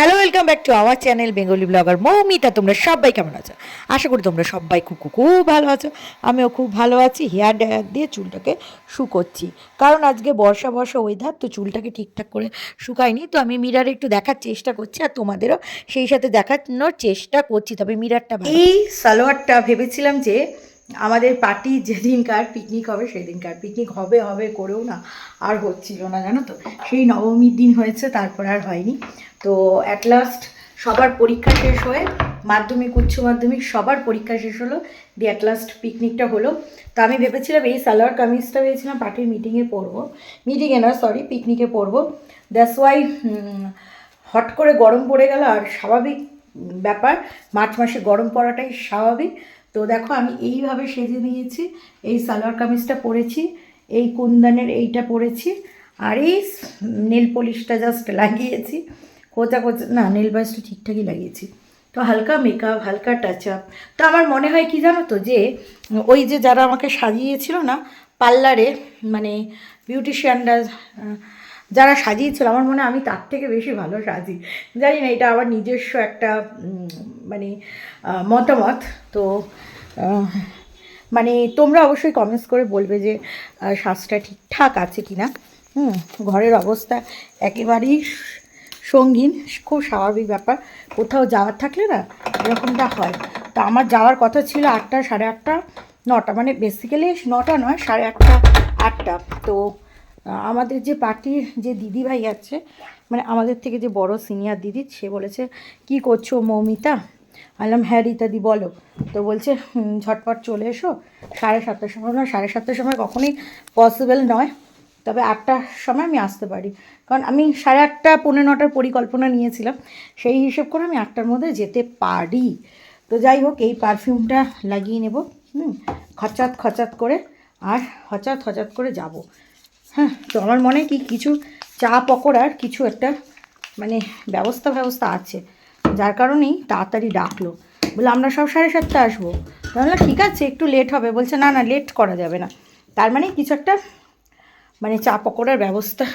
Hello welcome back to our channel Bengali blogger Moumita তোমরা সবাই কেমন আছো? আশা করি তোমরা সবাই খুব খুব ভালো আছো। আমিও খুব ভালো আছি হেয়ার ড্রায়ার দিয়ে চুলটাকে শুকোচ্ছি। কারণ আজকে বর্ষা বর্ষা ওয়েদার তো চুলটাকে ঠিকঠাক করে শুকায়নি। তো আমি মিরারে একটু দেখার চেষ্টা করছি আর তোমাদেরও সেই সাথে দেখানোর চেষ্টা করছি, তবে মিরারটা এই সালোয়ারটা ভেবেছিলাম যে আমাদের পার্টি যেদিনকার পিকনিক হবে, সেদিনকার পিকনিক হবে হবে করেও না, আর হচ্ছিল না, জানো তো? সেই নবমীর দিন হয়েছে, তারপর আর হয়নি। তো অ্যাট লাস্ট সবার পরীক্ষা শেষ হয়ে, মাধ্যমিক, উচ্চ মাধ্যমিক সবার পরীক্ষা শেষ হলো, দিয়ে অ্যাট লাস্ট পিকনিকটা হলো। তো আমি ভেবেছিলাম এই সালোয়ার কামিজটা ভেবেছিলাম পার্টির মিটিংয়ে পরবো। মিটিংয়ে না সরি পিকনিকে পরবো। দ্যাটস ওয়াই হট করে গরম পড়ে গেল, আর স্বাভাবিক ব্যাপার, মার্চ মাসে গরম পড়াটাই স্বাভাবিক। তো দেখো আমি এইভাবে সেজে নিয়েছি, এই সালোয়ার কামিজটা পরেছি, এই কুন্দানের এইটা পরেছি, আর এই নেল পলিশটা জাস্ট লাগিয়েছি কোচা কোচা না, নেল বাসটা ঠিকঠাকই লাগিয়েছি। তো হালকা মেকআপ হালকা টাচ আপ তো আমার মনে হয় কি জানো তো যে, ওই যে যারা আমাকে সাজিয়েছিল না, পার্লারে মানে বিউটিশিয়ানরা যারা সাজিয়েছিল, আমার মনে আমি তার থেকে বেশি ভালো সাজি। জানি না, এটা আমার নিজস্ব একটা মানে মতামত। তো মানে তোমরা অবশ্যই কমেন্টস করে বলবে যে সাজটা ঠিকঠাক আছে কি না হুম, ঘরের অবস্থা একেবারেই সঙ্গীন, খুব স্বাভাবিক ব্যাপার। কোথাও যাওয়ার থাকলে না, এরকমটা হয়। তো আমার যাওয়ার কথা ছিল আটটা, সাড়ে আটটা, নটা। মানে বেসিক্যালি নটা নয়, সাড়ে আটটা আটটা। তো আমাদের যে পার্টির যে দিদি ভাই আছে মানে আমাদের থেকে যে বড় সিনিয়র দিদি সে বলেছে কি করছ মৌমিতা? আলাম হ্যাঁ রিতাদি বলো। তো বলছে "হুম, ঝটপট চলে এসো সাড়ে সাতটার সময় না সাড়ে সাতটার সময় কখনোই পসিবল নয় তবে আটটার সময় আমি আসতে পারি। কারণ আমি সাড়ে আটটা পৌনে নটার পরিকল্পনা নিয়েছিলাম সেই হিসেব করে আমি আটটার মধ্যে যেতে পারি। তো যাই হোক এই পারফিউমটা লাগিয়ে নেব হুম খচাত খচাত করে আর হচাত হচাত করে যাব। হ্যাঁ তো আমার মনে কি, কিছু চা পকোড়ার কিছু একটা মানে ব্যবস্থা ব্যবস্থা আছে। যার কারণেই তাড়াতাড়ি ডাকলো। বলে, আমরা সব সাড়ে সাতটা আসব। তাহলে ঠিক আছে, একটু লেট হবে। বলছে, না না লেট করা যাবে না। তার মানে কিছু একটা মানে চা পকোড়ার ব্যবস্থা,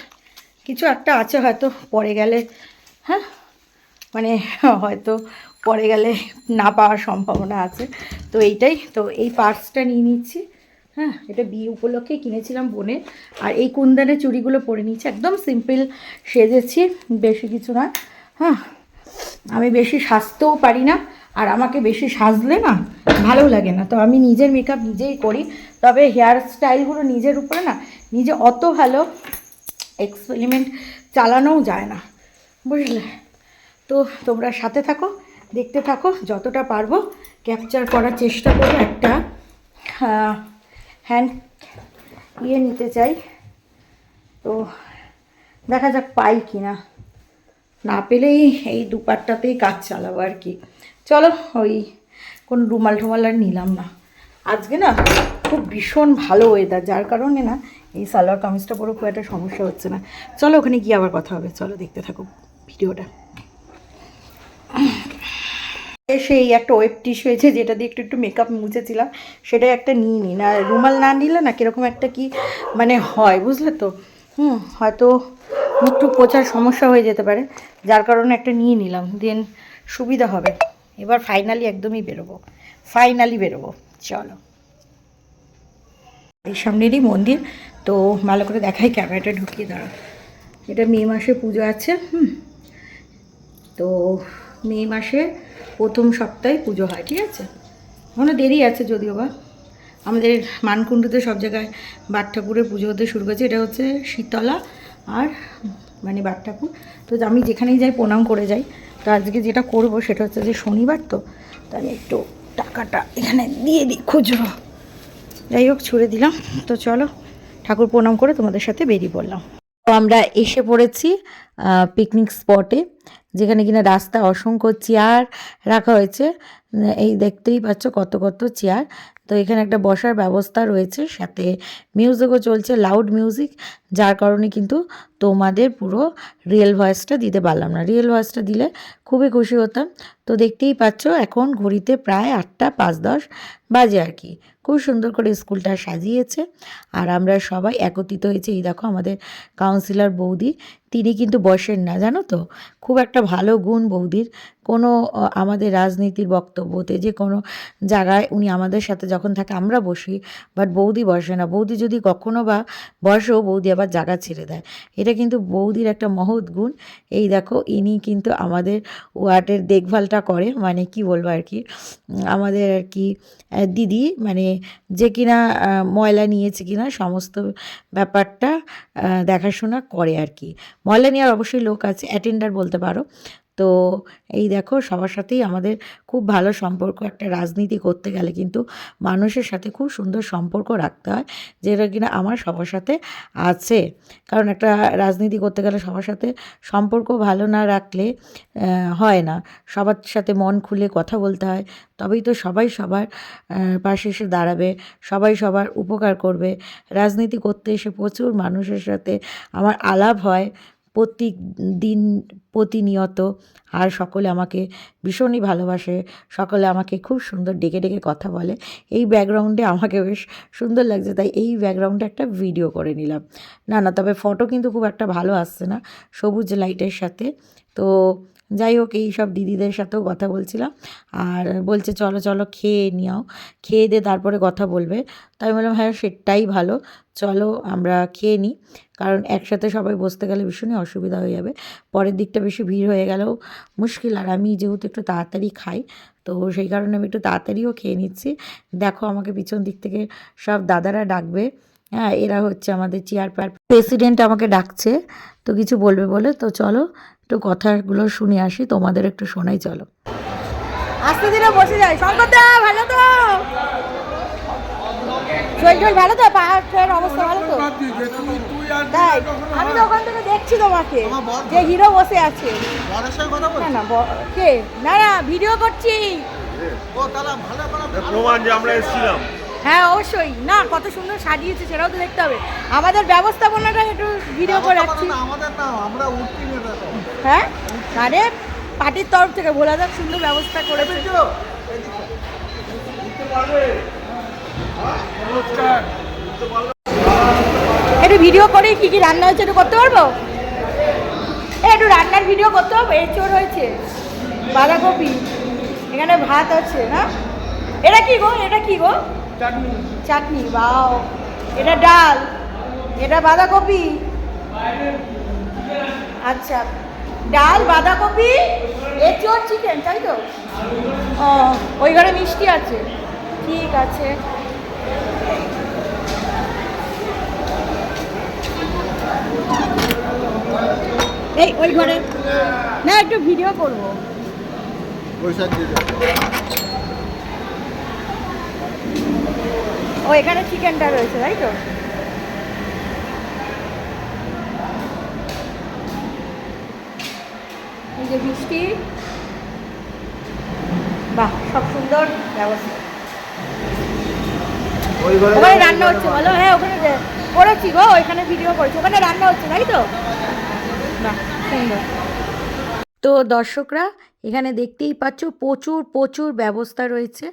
কিছু একটা আছে হয়তো পরে গেলে হ্যাঁ মানে হয়তো পরে গেলে না পাওয়ার সম্ভাবনা আছে। তো এইটাই, তো এই পার্সটা নিয়ে নিচ্ছি। হ্যাঁ এটা বিয়ে উপলক্ষে কিনেছিলাম বোনের আর এই কুন্দানের চুড়িগুলো পরে নিচ্ছি একদম সিম্পল সেজেছি, বেশি কিছু না। হ্যাঁ আমি বেশি সাজতেও পারি না। আর আমাকে বেশি সাজলে না ভালো লাগে না। তো আমি নিজের মেকআপ নিজেই করি। তবে হেয়ার স্টাইলগুলো নিজের উপরে না, নিজে অত ভালো এক্সপেরিমেন্ট চালানোও যায় না। বুঝলে? তো তোমরা সাথে থাকো, দেখতে থাকো, যতটা পারব। ক্যাপচার করার চেষ্টা করো একটা হ্যান্ড ইয়ে নিতে চাই। তো দেখা যাক পাই কি না না পেলেই এই দুপাটটাতেই কাজ চালাবো আর কি। চলো ওই কোন রুমাল টুমাল আর নিলাম না। আজকে না খুব ভীষণ ভালো ওয়েদার যার কারণে না এই সালোয়ার কামিজটা পরে খুব একটা সমস্যা হচ্ছে না। চলো ওখানে গিয়ে আবার কথা হবে। চলো দেখতে থাকো ভিডিওটা। সেই একটা ওয়েব টিস্যু হয়েছে যেটা দিয়ে একটু একটু মেকআপ মুছেছিলাম, সেটাই একটা নিয়ে নিন। আর রুমাল না নিলে না কীরকম একটা কি মানে হয়, বুঝলে তো? হুম, হয়তো মুখ টুক পোছার সমস্যা হয়ে যেতে পারে, যার কারণে একটা নিয়ে নিলাম দেন সুবিধা হবে। এবার ফাইনালি একদমই বেরোবো ফাইনালি বেরোবো, চলো। এই সামনেরই মন্দির, তো ভালো করে দেখাই, ক্যামেরাটা ঢুকিয়ে দাঁড়া এটা মে মাসে পুজো আছে, হুম। তো মে মাসে প্রথম সপ্তাহে পুজো হয়, ঠিক আছে? এখনও দেরি আছে যদিও বা। আমাদের মানকুণ্ডুতে সব জায়গায় বাট ঠাকুরের পুজো হতে শুরু করেছে, এটা হচ্ছে শীতলা আর মানে বাট ঠাকুর। তো আমি যেখানেই যাই, প্রণাম করে যাই। তো আজকে যেটা করব সেটা হচ্ছে যে শনিবার তো তো আমি একটু টাকাটা এখানে দিয়ে দিই, খুচরো। যাই হোক, ছুড়ে দিলাম। তো চলো, ঠাকুর প্রণাম করে তোমাদের সাথে বেরিয়ে পড়লাম। তো আমরা এসে পড়েছি পিকনিক স্পটে যেখানে কিনা রাস্তা অসংখ্য চেয়ার রাখা হয়েছে। এই দেখতেই পাচ্ছ কত কত চেয়ার। তো এখানে একটা বসার ব্যবস্থা রয়েছে, সাথে মিউজিকও চলছে লাউড মিউজিক যার কারণে কিন্তু তোমাদের পুরো রিয়েল ভয়েসটা দিতে পারলাম না। রিয়েল ভয়েসটা দিলে খুবই খুশি হতাম। তো দেখতেই পাচ্ছ এখন ঘড়িতে প্রায় আটটা পাঁচ দশ বাজে আর কি। খুব সুন্দর করে স্কুলটা সাজিয়েছে। আর আমরা সবাই একত্রিত হয়েছে। এই দেখো আমাদের কাউন্সিলর বৌদি তিনি কিন্তু বসেন না, জানো তো? খুব একটা ভালো গুণ বৌদির। কোনো আমাদের রাজনীতির বক্তব্যতে যে কোনো জায়গায় উনি আমাদের সাথে যখন থাকে আমরা বসি বাট বৌদি বসে না। বৌদি যদি কখনো বা বসেও বৌদি আবার জায়গা ছেড়ে দেয়। এটা কিন্তু বৌদির একটা মহৎ গুণ। এই দেখো, ইনি কিন্তু আমাদের ওয়ার্ডের দেখভালটা করে মানে কি বলব আর কি? আমাদের আর কি দিদি মানে যে কিনা ময়লা নিয়েছে কিনা, সমস্ত ব্যাপারটা দেখাশোনা করে আর কি। ময়লা নেওয়ার অবশ্যই লোক আছে অ্যাটেন্ডার বলতে পারো। তো এই দেখো, সবার সাথেই আমাদের খুব ভালো সম্পর্ক, একটা রাজনীতি করতে গেলে কিন্তু মানুষের সাথে খুব সুন্দর সম্পর্ক রাখতে হয়, যেটা কিনা আমার সবার সাথে আছে। কারণ একটা রাজনীতি করতে গেলে সবার সাথে সম্পর্ক ভালো না রাখলে হয় না। সবার সাথে মন খুলে কথা বলতে হয়, তবেই তো সবাই সবার পাশে এসে দাঁড়াবে, সবাই সবার উপকার করবে। রাজনীতি করতে এসে প্রচুর মানুষের সাথে আমার আলাপ হয় প্রত্যেক দিন প্রতিনিয়ত, আর সকলে আমাকে ভীষণই ভালোবাসে, সকলে আমাকে খুব সুন্দর ডেকে ডেকে কথা বলে। এই ব্যাকগ্রাউন্ডে আমাকে বেশ সুন্দর লাগছে, তাই এই ব্যাকগ্রাউন্ডে একটা ভিডিও করে নিলাম। না না, তবে ফটো কিন্তু খুব একটা ভালো আসছে না, সবুজ লাইটের সাথে। তো যাই হোক, এই সব দিদিদের সাথেও কথা বলছিলাম। আর বলছে, চলো চলো, খেয়ে নিও। খেয়ে দিয়ে তারপরে কথা বলবে। তাই বললাম হ্যাঁ সেটাই ভালো। চলো, আমরা খেয়ে নিই। কারণ একসাথে সবাই বসতে গেলে ভীষণই অসুবিধা হয়ে যাবে। পরের দিকটা বেশি ভিড় হয়ে গেলেও মুশকিল। আর আমি যেহেতু একটু তাড়াতাড়ি খাই, তো সেই কারণে আমি একটু তাড়াতাড়িও খেয়ে নিচ্ছি। দেখো, আমাকে পিছন দিক থেকে সব দাদারা ডাকবে। হ্যাঁ এরা হচ্ছে আমাদের চেয়ার প্রেসিডেন্ট আমাকে ডাকছে। তো কিছু বলবে বলে, তো চলো একটু কথাগুলো শুনে আসি তোমাদের একটু শোনাই চলো। আস্তে ধীরে বসে যায় শঙ্করদা ভালো তো। শরীর ভালো তো? পাহাড়ের অবস্থা ভালো তো? তাই আমি তো ওখান থেকে দেখছি তোমাকে যে হিরো বসে আছে। না না কে? না না ভিডিও করছি। প্রমাণ যে আমরা এসেছিলাম। হ্যাঁ অবশ্যই। না কত সুন্দর সাজিয়েছে সেটাও তো দেখতে হবে। আমাদের ব্যবস্থাপনাটা একটু ভিডিও করে রাখছি। হ্যাঁ? আরে পার্টির তরফ থেকে ভোলা যাক সুন্দর ব্যবস্থা করেছে। একটু ভিডিও করে কি কি রান্না হয়েছে একটু করতে পারব? একটু রান্নার ভিডিও করতে হবে এঁচোড় হয়েছে বাঁধাকপি এখানে ভাত আছে না? এটা কি গো এটা কি গো? চাটনি। বাও। এটা ডাল এটা বাঁধাকপি? আচ্ছা ডাল বাঁধাকপি এঁচোড় চিকেন তাই তো? ও ওই ঘরে মিষ্টি আছে। ঠিক আছে। এই ওই ঘরে। না একটু ভিডিও করব। পয়সা দিয়ে দাও। ও, এখানে চিকেনটা রয়েছে, তাই তো? এই যে মিষ্টি। বাহ, সব সুন্দর ব্যবস্থা। ওখানে রান্না হচ্ছে, বলো হ্যাঁ ওখানে করেছি গো, ওইখানে ভিডিও করেছি। ওখানে রান্না হচ্ছে, তাই তো? বাহ, সুন্দর। তো দর্শকরা, এখানে দেখতেই পাচ্ছ প্রচুর প্রচুর ব্যবস্থা রয়েছে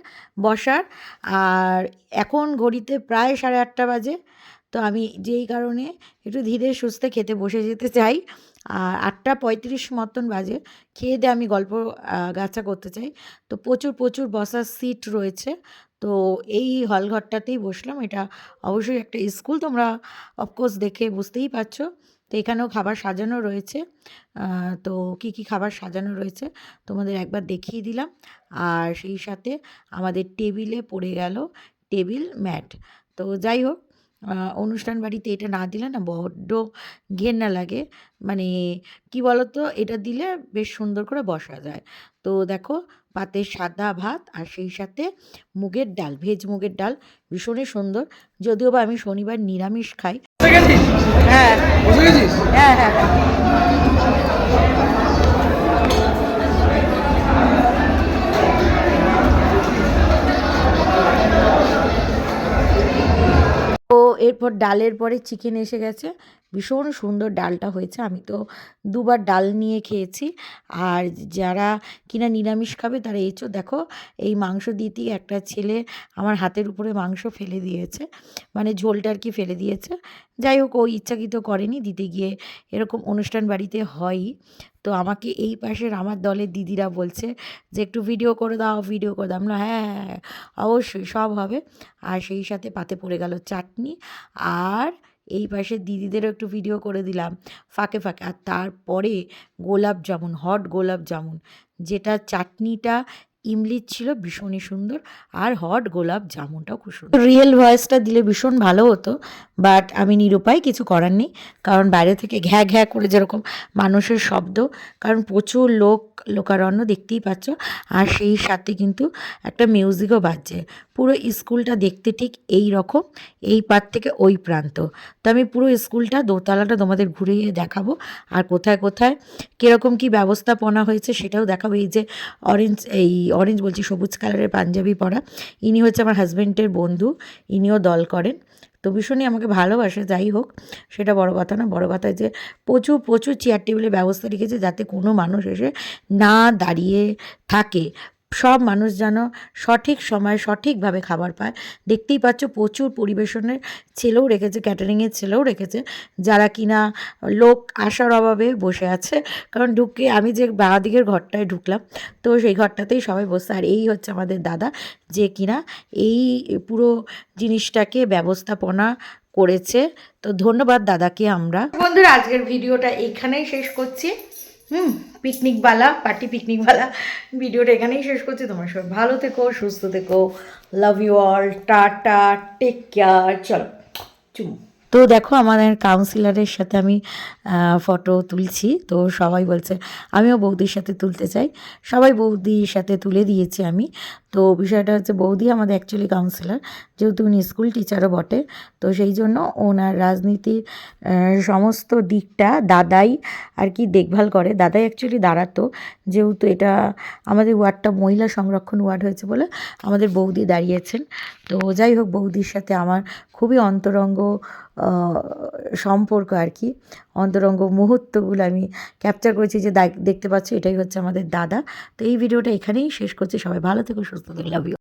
বসার। আর এখন ঘড়িতে প্রায় সাড়ে আটটা বাজে, তো আমি যেই কারণে একটু ধীরে সুস্থে খেতে বসে যেতে চাই। আর আটটা পঁয়ত্রিশ মতন বাজে, খেয়ে দিয়ে আমি গল্প গাছা করতে চাই। তো প্রচুর প্রচুর বসার সিট রয়েছে, তো এই হলঘরটাতেই বসলাম। এটা অবশ্যই একটা স্কুল, তোমরা অফকোর্স দেখে বুঝতেই পারছ। তো এখানেও খাবার সাজানো রয়েছে। তো কি কি খাবার সাজানো রয়েছে তোমাদের একবার দেখিয়ে দিলাম। আর সেই সাথে আমাদের টেবিলে পড়ে গেল টেবিল ম্যাট। তো যাই হোক অনুষ্ঠান বাড়িতে এটা না দিলে না বড্ড ঘেন্না লাগে। মানে কি বলতো, এটা দিলে বেশ সুন্দর করে বসা যায়। তো দেখো পাতে সাদা ভাত আর সেই সাথে মুগের ডাল, ভেজ মুগের ডাল ভীষণই সুন্দর। যদিও বা আমি শনিবার নিরামিষ খাই হ্যাঁ। হ্যাঁ হ্যাঁ। হ্যাঁ এরপর ডালের পরে চিকেন এসে গেছে। ভীষণ সুন্দর ডালটা হয়েছে। আমি তো দুবার ডাল নিয়ে খেয়েছি। আর যারা কিনা নিরামিষ খাবে তারা এঁচো দেখো এই মাংস দিতেই একটা ছেলে আমার হাতের উপরে মাংস ফেলে দিয়েছে। মানে ঝোলটা আর কি ফেলে দিয়েছে। যাই হোক ও ইচ্ছাকৃত করেনি। দিতে গিয়ে এরকম অনুষ্ঠান বাড়িতে হয়ই। তো আমাকে এই পাশের আমার দলের দিদিরা বলছে যে একটু ভিডিও করে দাও ভিডিও করে দাও। আমরা হ্যাঁ হ্যাঁ হ্যাঁ, অবশ্যই সব হবে। আর সেই সাথে পাতে পড়ে গেল চাটনি। আর এই পাশে দিদিদেরও একটু ভিডিও করে দিলাম। ফাঁকে ফাঁকে। আর তারপরে গোলাপ জামুন হট গোলাপ জামুন, যেটা চাটনিটা ইমলির ছিল ভীষণই সুন্দর আর হট গোলাপ জামুনটাও খুব সুন্দর। রিয়েল ভয়েসটা দিলে ভীষণ ভালো হতো বাট আমি নিরুপায় কিছু করার নেই, কারণ বাইরে থেকে ঘ্যা ঘ্যা করে যেরকম মানুষের শব্দ, কারণ প্রচুর লোক লোকারণ্য দেখতেই পাচ্ছ, আর সেই সাথে কিন্তু একটা মিউজিকও বাজছে। পুরো স্কুলটা দেখতে ঠিক এই রকম, এই পার থেকে ওই প্রান্ত। তো আমি পুরো স্কুলটা, দোতলাটা তোমাদের ঘুরিয়ে দেখাবো, আর কোথায় কোথায়, কীরকম কী ব্যবস্থাপনা হয়েছে সেটাও দেখাবো। এই যে অরেঞ্জ এই অরেঞ্জ বলছি, সবুজ কালারের পাঞ্জাবি পরা। ইনি হচ্ছে আমার হাজব্যান্ডের বন্ধু, ইনিও দল করেন। তো ভীষণই আমাকে ভালোবাসে, যাই হোক, সেটা বড় কথা না, বড় কথা যে প্রচুর প্রচুর চেয়ার টেবিলের ব্যবস্থা রেখেছে যাতে কোনো মানুষ এসে না দাঁড়িয়ে থাকে। সব মানুষ যেন সঠিক সময়ে সঠিকভাবে খাবার পায়। দেখতেই পাচ্ছ প্রচুর পরিবেশনের ছেলেও রেখেছে ক্যাটারিংয়ের ছেলেও রেখেছে, যারা কিনা লোক আসার অভাবে বসে আছে। কারণ ঢুকে আমি যে বাঁ দিকের ঘরটায় ঢুকলাম, তো সেই ঘরটাতেই সবাই বসছে আর এই হচ্ছে আমাদের দাদা, যে কিনা এই পুরো জিনিসটাকে ব্যবস্থাপনা করেছে। তো ধন্যবাদ দাদাকে আমরা। বন্ধুরা, আজকের ভিডিওটা এখানেই শেষ করছি। হুম পিকনিকওয়ালা পার্টি পিকনিকওয়ালা ভিডিওটা এখানেই শেষ করছি। তোমার সব ভালো থেকো, সুস্থ থেকো। Love you all tata take care চলো, চুমু। তো দেখো, আমাদের কাউন্সিলারের সাথে আমি ফটো তুলছি। তো সবাই বলছে, আমিও বৌদির সাথে তুলতে চাই। সবাই বৌদির সাথে তুলে দিয়েছি আমি। তো বিষয়টা হচ্ছে বৌদি আমাদের অ্যাকচুয়ালি কাউন্সিলর যেহেতু উনি স্কুল টিচারও বটে, তো সেই জন্য ওনার রাজনীতির সমস্ত দিকটা দাদাই আর কি দেখভাল করে। দাদাই অ্যাকচুয়ালি দাঁড়াতো, যেহেতু এটা আমাদের ওয়ার্ডটা মহিলা সংরক্ষণ ওয়ার্ড হয়েছে বলে আমাদের বৌদি দাঁড়িয়েছেন। তো যাই হোক, বৌদির সাথে আমার খুবই অন্তরঙ্গ সম্পর্ক আর কি। অন্তরঙ্গ মুহূর্তগুলো আমি ক্যাপচার করেছি যে দেখ- দেখতে পাচ্ছ এটাই হচ্ছে আমাদের দাদা। তো এই ভিডিওটা এখানেই শেষ করছি। সবাই ভালো থেকো, সুস্থ থেকো লাভ ইউ